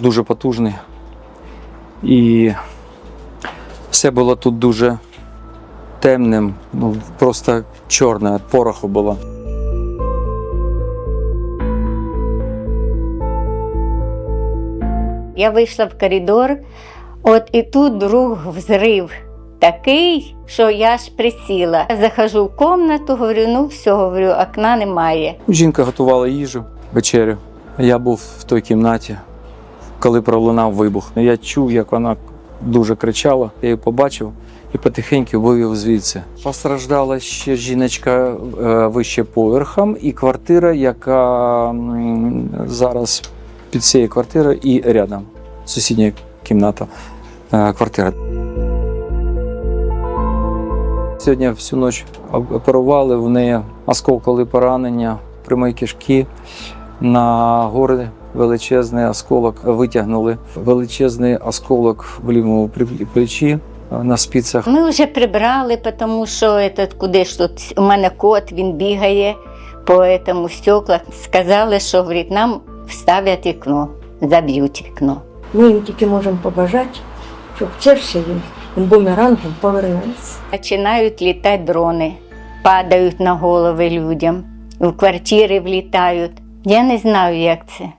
дуже потужний. І все було тут дуже темним, ну, просто чорне, пороху було. Я вийшла в коридор, от і тут друг взрив такий, що я ж присіла. Захожу в кімнату, говорю, ну все, говорю, окна немає. Жінка готувала їжу, вечерю. Я був в той кімнаті, коли пролунав вибух. Я чув, як вона дуже кричала. Я її побачив і потихеньку вивів звідси. Постраждала ще жіночка е, вище поверхом, і квартира, яка зараз під цією квартирою і рядом. Сусідня кімната, е, квартира. Сьогодні всю ніч оперували в неї осколкові поранення, прямої кишки. На гори величезний осколок витягнули. Величезний осколок в лівому плечі е, на спицях. Ми вже прибрали, тому що этот, куди ж тут у мене кот, він бігає по цьому стекла. Сказали, що говорить, нам вставлять вікно, заб'ють вікно. Ми їм тільки можемо побажати, щоб це все їм бумерангом повернулося. Починають літати дрони, падають на голови людям, в квартири влітають. Я не знаю, як це.